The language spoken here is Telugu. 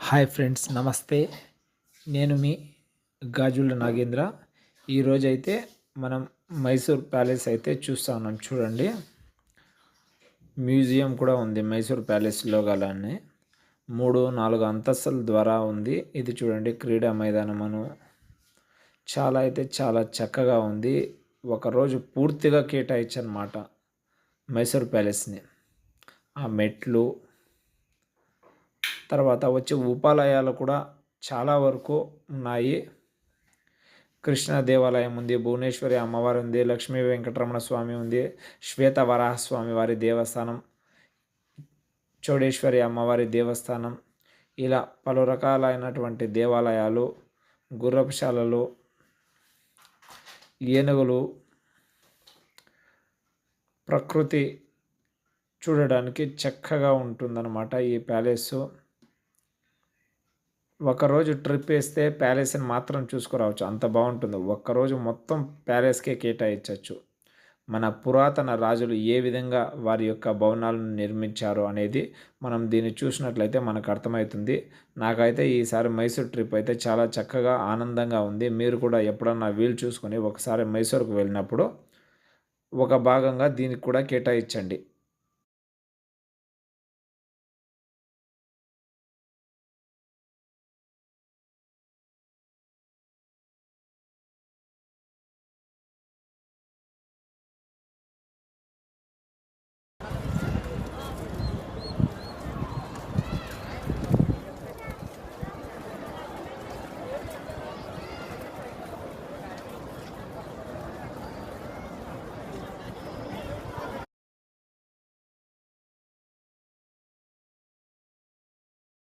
హాయ్ ఫ్రెండ్స్ నమస్తే. నేను మీ గాజుల నాగేంద్ర. ఈరోజు అయితే మనం మైసూర్ ప్యాలెస్ అయితే చూస్తా ఉన్నాం. చూడండి. మ్యూజియం కూడా ఉంది మైసూర్ ప్యాలెస్లో గలానే మూడు నాలుగు అంతస్తుల ద్వారా ఉంది. ఇది చూడండి క్రీడా మైదానం అను. చాలా అయితే చాలా చక్కగా ఉంది. ఒకరోజు పూర్తిగా కేటాయించనమాట మైసూర్ ప్యాలెస్ని. ఆ మెట్లు తర్వాత వచ్చే ఉపాలయాలు కూడా చాలా వరకు ఉన్నాయి. కృష్ణ దేవాలయం ఉంది భువనేశ్వరి అమ్మవారి ఉంది లక్ష్మీ వెంకటరమణ స్వామి ఉంది శ్వేత వరాహస్వామి వారి దేవస్థానం చౌడేశ్వరి అమ్మవారి దేవస్థానం ఇలా పలు రకాలైనటువంటి దేవాలయాలు గుర్రపుశాలలు ఏనుగులు ప్రకృతి చూడడానికి చక్కగా ఉంటుందన్నమాట ఈ ప్యాలెస్. ఒకరోజు ట్రిప్ వేస్తే ప్యాలెస్ని మాత్రం చూసుకురావచ్చు. అంత బాగుంటుంది. ఒక్కరోజు మొత్తం ప్యాలెస్కే కేటాయించవచ్చు మన పురాతన రాజులు ఏ విధంగా వారి యొక్క భవనాలను నిర్మించారు అనేది మనం దీన్ని చూసినట్లయితే మనకు అర్థమవుతుంది. నాకైతే ఈసారి మైసూర్ ట్రిప్ అయితే చాలా చక్కగా ఆనందంగా ఉంది. మీరు కూడా ఎప్పుడన్నా వీలు చూసుకొని ఒకసారి మైసూర్కు వెళ్ళినప్పుడు ఒక భాగంగా దీనికి కూడా కేటాయించండి.